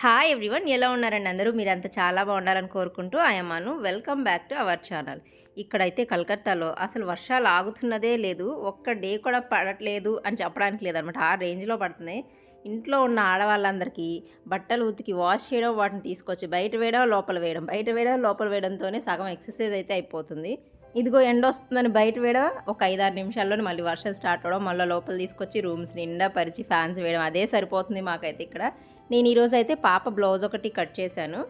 Hi everyone ఎలా ఉన్నారండి అందరూ? మీరంతా చాలా బాగుండాలని కోరుకుంటూ ఆయమ్మాను welcome back to our channel ఇక్కడైతే కలకత్తాలో అసలు వర్షాలు ఆగుతున్నదే లేదు ఒక్క డే కూడా పడట్లేదు అని చెప్పడానికి లేదనమాట. ఆ రేంజ్లో పడుతుంది. ఇంట్లో ఉన్న ఆడవాళ్ళందరికీ బట్టలు ఉతికి వాష్ చేయడం వాటిని తీసుకొచ్చి బయట వేయడం లోపల వేయడం. బయట వేయడం లోపల వేయడంతోనే సగం ఎక్సర్సైజ్ అయితే అయిపోతుంది. ఇదిగో ఎండ వస్తుందని బయట వేయడం ఒక ఐదారు నిమిషాల్లోనే మళ్ళీ వర్షం స్టార్ట్ అవ్వడం మళ్ళీ లోపల తీసుకొచ్చి రూమ్స్ నిండా పరిచి ఫ్యాన్స్ వేయడం అదే సరిపోతుంది మాకైతే ఇక్కడ. నేను ఈరోజు అయితే పాప బ్లౌజ్ ఒకటి కట్ చేశాను.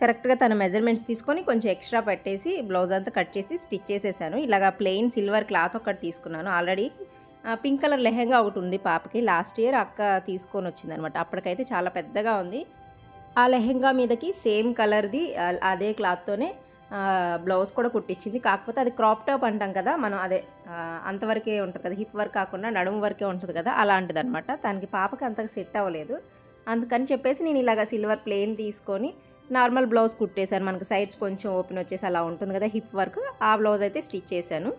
కరెక్ట్గా తన మెజర్మెంట్స్ తీసుకొని కొంచెం ఎక్స్ట్రా పెట్టేసి బ్లౌజ్ అంతా కట్ చేసి స్టిచ్ చేసేసాను. ఇలాగా ప్లెయిన్ సిల్వర్ క్లాత్ ఒకటి తీసుకున్నాను. ఆల్రెడీ పింక్ కలర్ లెహెంగా ఒకటి ఉంది పాపకి. లాస్ట్ ఇయర్ అక్క తీసుకొని వచ్చింది అనమాట అప్పటికైతే చాలా పెద్దగా ఉంది. ఆ లెహెంగా మీదకి సేమ్ కలర్ది అదే క్లాత్తోనే బ్లౌజ్ కూడా కుట్టించింది. కాకపోతే అది క్రాప్ టాప్ అంటాం కదా మనం అదే అంతవరకే ఉంటుంది కదా హిప్ వర్క్ కాకుండా నడుము వరకే ఉంటుంది కదా అలాంటిది అనమాట దానికి పాపకి అంతగా సెట్ అవ్వలేదు. అందుకని చెప్పేసి నేను ఇలాగ సిల్వర్ ప్లేన్ తీసుకొని నార్మల్ బ్లౌజ్ కుట్టేశాను. మనకు సైడ్స్ కొంచెం ఓపెన్ వచ్చేసి అలా ఉంటుంది కదా హిప్ వర్క్. ఆ బ్లౌజ్ అయితే స్టిచ్ చేశాను.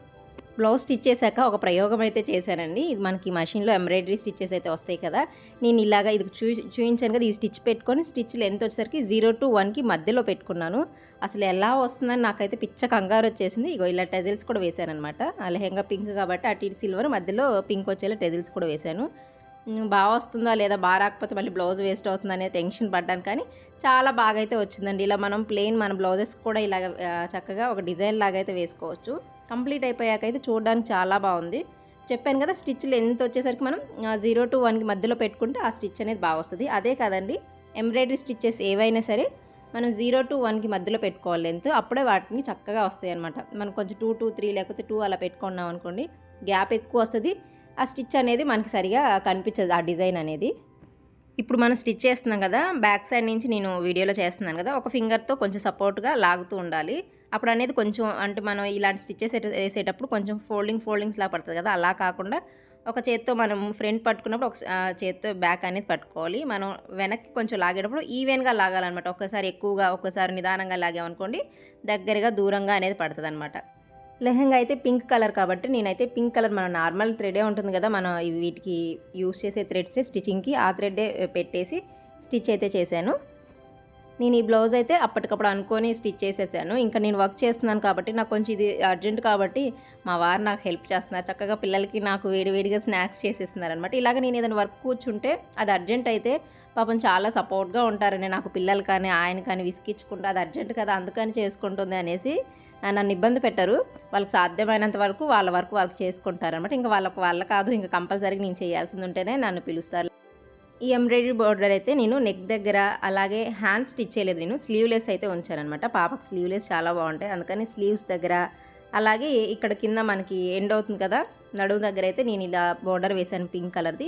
బ్లౌజ్ స్టిచ్ చేశాక ఒక ప్రయోగం అయితే చేశానండి. ఇది మనకి మషిన్లో ఎంబ్రాయిడరీ స్టిచ్చెస్ అయితే వస్తాయి కదా నేను ఇలాగా ఇది చూ చూపించాను కదా ఈ స్టిచ్ పెట్టుకొని స్టిచ్ లెంత్ వచ్చేసరికి జీరో టు వన్కి మధ్యలో పెట్టుకున్నాను. అసలు ఎలా వస్తుందని నాకైతే పిచ్చ కంగారు వచ్చేసింది. ఇగో ఇలా టెజిల్స్ కూడా వేశాను అనమాట లెహెంగా పింక్ కాబట్టి అటు ఇటు సిల్వర్ మధ్యలో పింక్ వచ్చేలా టెజిల్స్ కూడా వేశాను. బాగా వస్తుందా లేదా బాగా రాకపోతే మళ్ళీ బ్లౌజ్ వేస్ట్ అవుతుంది అనే టెన్షన్ పడ్డాను. కానీ చాలా బాగా అయితే వచ్చిందండి. ఇలా మనం ప్లెయిన్ మన బ్లౌజెస్ కూడా ఇలాగ చక్కగా ఒక డిజైన్ లాగా అయితే వేసుకోవచ్చు. కంప్లీట్ అయిపోయాక అయితే చూడడానికి చాలా బాగుంది. చెప్పాను కదా స్టిచ్లు ఎంత వచ్చేసరికి మనం జీరో టు వన్కి మధ్యలో పెట్టుకుంటే ఆ స్టిచ్ అనేది బాగా వస్తుంది. అదే కదండి ఎంబ్రాయిడరీ స్టిచ్చెస్ ఏవైనా సరే మనం జీరో టు వన్కి మధ్యలో పెట్టుకోవాలి. లెంత్ అప్పుడే వాటిని చక్కగా వస్తాయి అనమాట మనం కొంచెం టూ టూ త్రీ లేకపోతే టూ అలా పెట్టుకున్నాం అనుకోండి గ్యాప్ ఎక్కువ వస్తుంది. ఆ స్టిచ్ అనేది మనకి సరిగా కనిపించదు ఆ డిజైన్ అనేది. ఇప్పుడు మనం స్టిచ్ చేస్తున్నాం కదా బ్యాక్ సైడ్ నుంచి నేను వీడియోలో చేస్తున్నాను కదా ఒక ఫింగర్తో కొంచెం సపోర్ట్గా లాగుతూ ఉండాలి. అప్పుడు అనేది కొంచెం అంటే మనం ఇలాంటి స్టిచ్చెస్ వేసేటప్పుడు కొంచెం ఫోల్డింగ్ ఫోల్డింగ్స్ లా పడుతుంది కదా అలా కాకుండా ఒక చేత్తో మనం ఫ్రంట్ పట్టుకున్నప్పుడు ఒక చేత్తో బ్యాక్ అనేది పట్టుకోవాలి. మనం వెనక్కి కొంచెం లాగేటప్పుడు ఈవెన్గా లాగాలన్నమాట. ఒకసారి ఎక్కువగా ఒకసారి నిదానంగా లాగామనుకోండి దగ్గరగా దూరంగా అనేది పడుతుంది అనమాట లెహంగా అయితే పింక్ కలర్ కాబట్టి నేనైతే పింక్ కలర్ మన నార్మల్ థ్రెడే ఉంటుంది కదా మనం వీటికి యూస్ చేసే థ్రెడ్సే స్టిచ్చింగ్కి ఆ థ్రెడ్డే పెట్టేసి స్టిచ్ అయితే చేశాను. నేను ఈ బ్లౌజ్ అయితే అప్పటికప్పుడు అనుకొని స్టిచ్ చేసేసాను. ఇంకా నేను వర్క్ చేస్తున్నాను కాబట్టి నాకు కొంచెం ఇది అర్జెంట్ కాబట్టి మా వారు నాకు హెల్ప్ చేస్తున్నారు. చక్కగా పిల్లలకి నాకు వేడివేడిగా స్నాక్స్ చేసేస్తున్నారు అనమాట ఇలాగ నేను ఏదైనా వర్క్ కూర్చుంటే అది అర్జెంట్ అయితే పాపం చాలా సపోర్ట్గా ఉంటారని నాకు పిల్లలు కానీ ఆయన కానీ విసిగించకుండా అది అర్జెంట్ కదా అందుకని చేసుకుంటుంది అనేసి నన్ను ఇబ్బంది పెట్టరు. వాళ్ళకి సాధ్యమైనంత వరకు వాళ్ళ వరకు వాళ్ళకి చేసుకుంటారనమాట ఇంకా వాళ్ళకు వాళ్ళ కాదు ఇంకా కంపల్సరీగా నేను చేయాల్సింది ఉంటేనే నన్ను పిలుస్తారు. ఈ ఎంబ్రాయిడరీ బోర్డర్ అయితే నేను నెక్ దగ్గర అలాగే హ్యాండ్ స్టిచ్ చేయలేదు నేను. స్లీవ్లెస్ అయితే ఉంచానమాట పాపకు స్లీవ్లెస్ చాలా బాగుంటాయి. అందుకని స్లీవ్స్ దగ్గర అలాగే ఇక్కడ కింద మనకి ఎండ్ అవుతుంది కదా నడుము దగ్గర అయితే నేను ఇలా బోర్డర్ వేశాను పింక్ కలర్ది.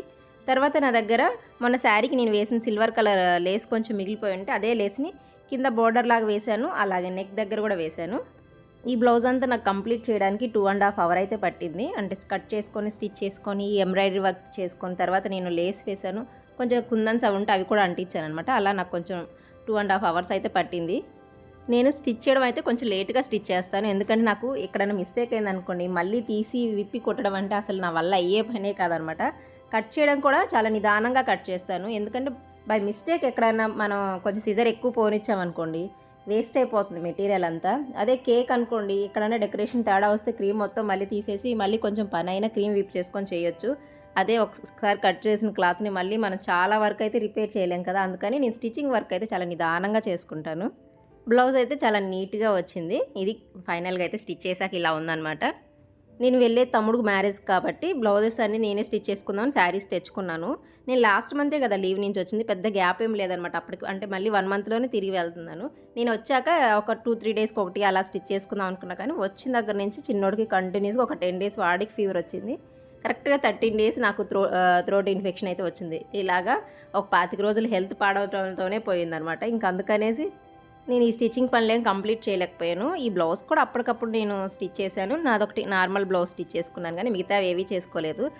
తర్వాత నా దగ్గర మొన్న శారీకి నేను వేసిన సిల్వర్ కలర్ లేస్ కొంచెం మిగిలిపోయి ఉంటే అదే లేస్ని కింద బోర్డర్ లాగా వేశాను. అలాగే నెక్ దగ్గర కూడా వేశాను. ఈ బ్లౌజ్ అంతా నాకు కంప్లీట్ చేయడానికి టూ అండ్ హాఫ్ అవర్ అయితే పట్టింది. అంటే కట్ చేసుకొని స్టిచ్ చేసుకొని ఎంబ్రాయిడరీ వర్క్ చేసుకొని తర్వాత నేను లేస్ వేసాను కొంచెం కుందన్స్ అవి ఉంటే అవి కూడా అంటించాను అనమాట అలా నాకు కొంచెం టూ అండ్ హాఫ్ అవర్స్ అయితే పట్టింది. నేను స్టిచ్ చేయడం అయితే కొంచెం లేట్గా స్టిచ్ చేస్తాను. ఎందుకంటే నాకు ఎక్కడైనా మిస్టేక్ అయిందనుకోండి మళ్ళీ తీసి విప్పి కొట్టడం అంటే అసలు నా వల్ల అయ్యే పనే కాదనమాట కట్ చేయడం కూడా చాలా నిదానంగా కట్ చేస్తాను. ఎందుకంటే బై మిస్టేక్ ఎక్కడైనా మనం కొంచెం సిజర్ ఎక్కువ పోనిచ్చామనుకోండి వేస్ట్ అయిపోతుంది మెటీరియల్ అంతా. అదే కేక్ అనుకోండి ఎక్కడైనా డెకరేషన్ తేడా వస్తే క్రీమ్ మొత్తం మళ్ళీ తీసేసి మళ్ళీ కొంచెం పని అయినా క్రీమ్ విప్ చేసుకొని చేయొచ్చు. అదే ఒకసారి కట్ చేసిన క్లాత్ని మళ్ళీ మనం చాలా వర్క్ అయితే రిపేర్ చేయలేం కదా అందుకని నేను స్టిచ్చింగ్ వర్క్ అయితే చాలా నిదానంగా చేసుకుంటాను. బ్లౌజ్ అయితే చాలా నీట్గా వచ్చింది. ఇది ఫైనల్గా అయితే స్టిచ్ చేశాక ఇలా ఉందన్నమాట. నేను వెళ్ళే తమ్ముడు మ్యారేజ్ కాబట్టి బ్లౌజెస్ అన్ని నేనే స్టిచ్ చేసుకుందామని శారీస్ తెచ్చుకున్నాను. నేను లాస్ట్ మంతే కదా లీవ్ నుంచి వచ్చింది. పెద్ద గ్యాప్ ఏం లేదనమాట అప్పటికి. అంటే మళ్ళీ వన్ మంత్లోనే తిరిగి వెళ్తున్నాను. నేను వచ్చాక ఒక టూ త్రీ డేస్కి ఒకటి అలా స్టిచ్ చేసుకుందాం అనుకున్నా కానీ వచ్చిన దగ్గర నుంచి చిన్నోడికి కంటిన్యూస్గా ఒక టెన్ డేస్ వాడికి ఫీవర్ వచ్చింది. కరెక్ట్గా థర్టీన్ డేస్ నాకు త్రో థ్రోట్ ఇన్ఫెక్షన్ అయితే వచ్చింది. ఇలాగా ఒక పాతిక రోజులు హెల్త్ పాడవడంతోనే పోయిందనమాట. ఇంక అందుకనేసి నేను ఈ స్టిచ్చింగ్ పనులేం కంప్లీట్ చేయలేకపోయాను. ఈ బ్లౌజ్ కూడా అప్పటికప్పుడు నేను స్టిచ్ చేశాను. నాదొకటి నార్మల్ బ్లౌజ్ స్టిచ్ చేసుకున్నాను కానీ మిగతా ఏవి చేసుకోలేదు.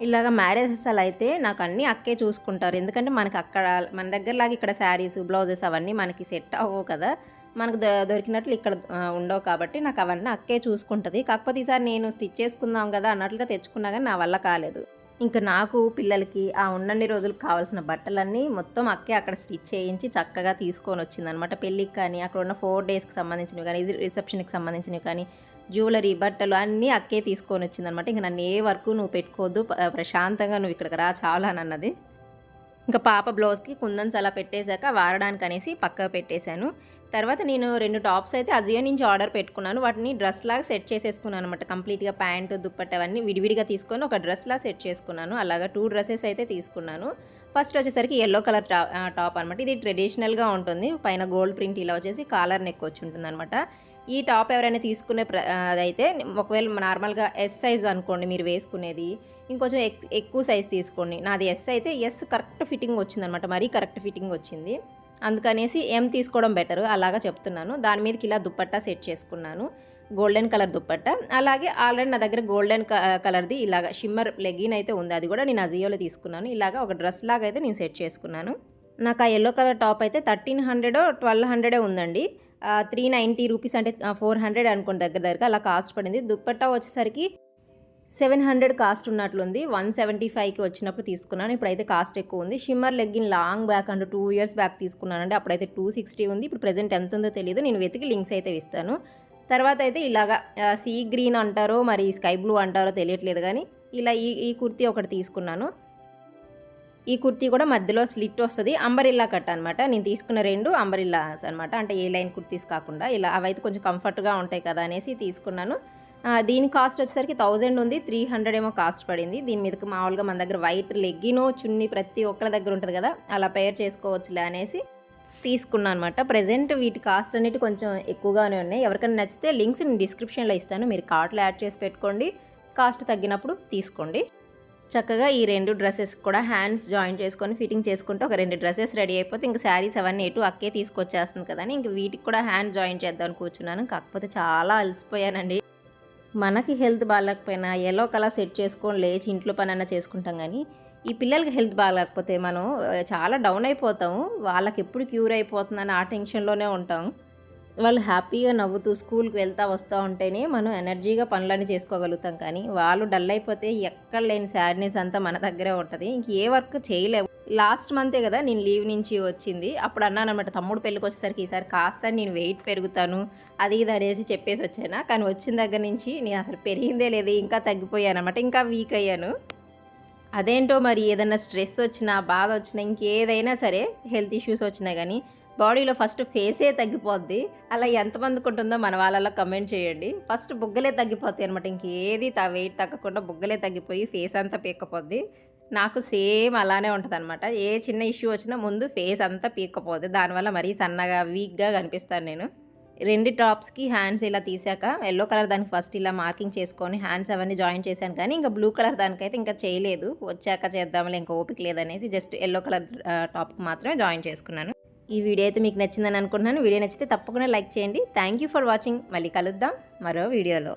ఇలాగ మ్యారేజెస్ అలా అయితే నాకు అన్నీ అక్కే చూసుకుంటారు. ఎందుకంటే మనకి అక్కడ మన దగ్గరలాగా ఇక్కడ శారీస్ బ్లౌజెస్ అవన్నీ మనకి సెట్ అవ్వవు కదా. మనకు ద- దొరికినట్లు ఇక్కడ ఉండవు కాబట్టి నాకు అవన్నీ అక్కే చూసుకుంటుంది. కాకపోతే ఈసారి నేను స్టిచ్ చేసుకుందాం కదా అన్నట్లుగా తెచ్చుకున్నా కానీ నా వల్ల కాలేదు. ఇంకా నాకు పిల్లలకి ఆ ఉన్నన్ని రోజులకు కావాల్సిన బట్టలన్నీ మొత్తం అక్కే అక్కడ స్టిచ్ చేయించి చక్కగా తీసుకొని వచ్చిందనమాట పెళ్ళికి కానీ అక్కడ ఉన్న ఫోర్ డేస్కి సంబంధించినవి కానీ రిసెప్షన్కి సంబంధించినవి కానీ జ్యువెలరీ బట్టలు అన్నీ అక్కే తీసుకొని వచ్చిందనమాట ఇంక ఇంకా నన్ను ఏ వరకు నువ్వు పెట్టుకోవద్దు ప్రశాంతంగా నువ్వు ఇక్కడికి రా చాలా అన్నది. ఇంకా పాప బ్లౌజ్కి కుందన్స్ అలా పెట్టేశాక వారడానికి అనేసి పక్కకు పెట్టేశాను. తర్వాత నేను రెండు టాప్స్ అయితే అజియో నుంచి ఆర్డర్ పెట్టుకున్నాను. వాటిని డ్రెస్ లాగా సెట్ చేసేసుకున్నాను అనమాట కంప్లీట్గా ప్యాంట్ దుప్పట్ట అవన్నీ విడివిడిగా తీసుకొని ఒక డ్రెస్ లాగా సెట్ చేసుకున్నాను. అలాగా టూ డ్రెస్సెస్ అయితే తీసుకున్నాను. ఫస్ట్ వచ్చేసరికి ఎల్లో కలర్ టాప్ అనమాట ఇది ట్రెడిషనల్గా ఉంటుంది. పైన గోల్డ్ ప్రింట్ ఇలా వచ్చేసి కాలర్ నెక్ వచ్చి ఉంటుంది అనమాట ఈ టాప్ ఎవరైనా తీసుకునే అదైతే ఒకవేళ నార్మల్గా ఎస్ సైజ్ అనుకోండి మీరు వేసుకునేది ఇంకొంచెం ఎక్కువ సైజ్ తీసుకోండి. నాది ఎస్ అయితే ఎస్ కరెక్ట్ ఫిట్టింగ్ వచ్చిందనమాట మరీ కరెక్ట్ ఫిట్టింగ్ వచ్చింది. అందుకనేసి ఎం తీసుకోవడం బెటర్ అలాగా చెప్తున్నాను. దాని మీదకి ఇలా దుప్పట్టా సెట్ చేసుకున్నాను గోల్డెన్ కలర్ దుప్పట్ట. అలాగే ఆల్రెడీ నా దగ్గర గోల్డెన్ కలర్ది ఇలాగ షిమ్మర్ లెగిన్ అయితే ఉంది. అది కూడా నేను అజియోలో తీసుకున్నాను. ఇలాగా ఒక డ్రెస్ లాగా అయితే నేను సెట్ చేసుకున్నాను. నాకు ఆ ఎల్లో కలర్ టాప్ అయితే థర్టీన్ హండ్రెడ్ ట్వెల్వ్ హండ్రెడే ఉందండి. త్రీ నైంటీ రూపీస్ అంటే ఫోర్ హండ్రెడ్ అనుకోండి దగ్గర దగ్గర అలా కాస్ట్ పడింది. దుప్పట్టా వచ్చేసరికి సెవెన్ హండ్రెడ్ కాస్ట్ ఉన్నట్లుంది. వన్ సెవెంటీ ఫైవ్కి వచ్చినప్పుడు తీసుకున్నాను. ఇప్పుడైతే కాస్ట్ ఎక్కువ ఉంది. షిమ్మర్ లెగ్గిన్ లాంగ్ బ్యాక్ అంటే టూ ఇయర్స్ బ్యాక్ తీసుకున్నానండి. అప్పుడైతే టూ సిక్స్టీ ఉంది. ఇప్పుడు ప్రెజెంట్ ఎంత ఉందో తెలియదు నేను వెతికి లింక్స్ అయితే ఇస్తాను. తర్వాత అయితే ఇలాగా సీ గ్రీన్ అంటారో మరి స్కై బ్లూ అంటారో తెలియట్లేదు కానీ ఇలా ఈ ఈ కుర్తీ ఒకటి తీసుకున్నాను. ఈ కుర్తీ కూడా మధ్యలో స్లిట్ వస్తుంది. అంబరిల్లా కట్ అనమాట నేను తీసుకున్న రెండు అంబరిల్లాస్ అనమాట అంటే ఏ లైన్ కుర్తీస్ కాకుండా ఇలా అవైతే కొంచెం కంఫర్ట్గా ఉంటాయి కదా అనేసి తీసుకున్నాను. దీని కాస్ట్ వచ్చేసరికి థౌజండ్ ఉంది. త్రీ హండ్రెడ్ ఏమో కాస్ట్ పడింది. దీని మీదకి మామూలుగా మన దగ్గర వైట్ లెగ్గినో చున్నీ ప్రతి ఒక్కరి దగ్గర ఉంటుంది కదా అలా పేర్ చేసుకోవచ్చులే అనేసి తీసుకున్నాను అనమాట ప్రజెంట్ వీటి కాస్ట్ అనేవి కొంచెం ఎక్కువగానే ఉన్నాయి. ఎవరికైనా నచ్చితే లింక్స్ నేను డిస్క్రిప్షన్లో ఇస్తాను. మీరు కార్ట్లో యాడ్ చేసి పెట్టుకోండి. కాస్ట్ తగ్గినప్పుడు తీసుకోండి. చక్కగా ఈ రెండు డ్రెస్సెస్ కూడా హ్యాండ్స్ జాయిన్ చేసుకొని ఫిట్టింగ్ చేసుకుంటే ఒక రెండు డ్రెస్సెస్ రెడీ అయిపోతే ఇంక శారీస్ అవన్నీ ఎటు అక్కే తీసుకొచ్చేస్తుంది కదా అని ఇంక వీటికి కూడా హ్యాండ్ జాయిన్ చేద్దామని కూర్చున్నాను. కాకపోతే చాలా అలసిపోయానండి. మనకి హెల్త్ బాగాలేకపోయినా ఎల్లో కలర్ సెట్ చేసుకొని లేచి ఇంట్లో పనైనా చేసుకుంటాం కానీ ఈ పిల్లలకి హెల్త్ బాగాలేకపోతే మనం చాలా డౌన్ అయిపోతాము వాళ్ళకి ఎప్పుడు క్యూర్ అయిపోతుందని ఆ టెన్షన్లోనే ఉంటాం. వాళ్ళు హ్యాపీగా నవ్వుతూ స్కూల్కి వెళ్తా వస్తూ ఉంటేనే మనం ఎనర్జీగా పనులన్నీ చేసుకోగలుగుతాం. కానీ వాళ్ళు డల్ అయిపోతే ఎక్కడ లేని సాడ్నెస్ అంతా మన దగ్గరే ఉంటుంది. ఇంక ఏ వర్క్ చేయలేము లాస్ట్ మంతే కదా నేను లీవ్ నుంచి వచ్చింది. అప్పుడు అన్నాను అనమాట తమ్ముడు పెళ్ళికి వచ్చేసరికి ఈసారి కాస్త నేను వెయిట్ పెరుగుతాను. అది ఇది అనేసి చెప్పేసి వచ్చాను. కానీ వచ్చిన దగ్గర నుంచి నేను అసలు పెరిగిందే లేదు ఇంకా తగ్గిపోయాను అనమాట ఇంకా వీక్ అయ్యాను. అదేంటో మరి ఏదైనా స్ట్రెస్ వచ్చినా బాధ వచ్చినా ఇంకేదైనా సరే హెల్త్ ఇష్యూస్ వచ్చినా కానీ బాడీలో ఫస్ట్ ఫేసే తగ్గిపోద్ది. అలా ఎంతమందికి ఉంటుందో మన వాళ్ళలో కమెంట్ చేయండి. ఫస్ట్ బుగ్గలే తగ్గిపోతాయి అనమాట ఇంకేది వెయిట్ తగ్గకుండా బుగ్గలే తగ్గిపోయి ఫేస్ అంతా పీక్కపోద్ది. నాకు సేమ్ అలానే ఉంటుంది అనమాట ఏ చిన్న ఇష్యూ వచ్చినా ముందు ఫేస్ అంతా పీక్కపోద్ది. దానివల్ల మరీ సన్నగా వీక్గా కనిపిస్తాను నేను. రెండు టాప్స్కి హ్యాండ్స్ ఇలా తీసాక ఎల్లో కలర్ దానికి ఫస్ట్ ఇలా మార్కింగ్ చేసుకొని హ్యాండ్స్ అవన్నీ జాయిన్ చేశాను కానీ ఇంకా బ్లూ కలర్ దానికైతే ఇంకా చేయలేదు. వచ్చాక చేద్దాంలే ఇంకా ఓపిక లేదనేసి జస్ట్ ఎల్లో కలర్ టాప్కి మాత్రమే జాయిన్ చేసుకున్నాను. ఈ వీడియో అయితే మీకు నచ్చిందని అనుకుంటున్నాను. వీడియో నచ్చితే తప్పకుండా లైక్ చేయండి. థ్యాంక్ యూ ఫర్ వాచింగ్ మళ్ళీ కలుద్దాం మరో వీడియోలో.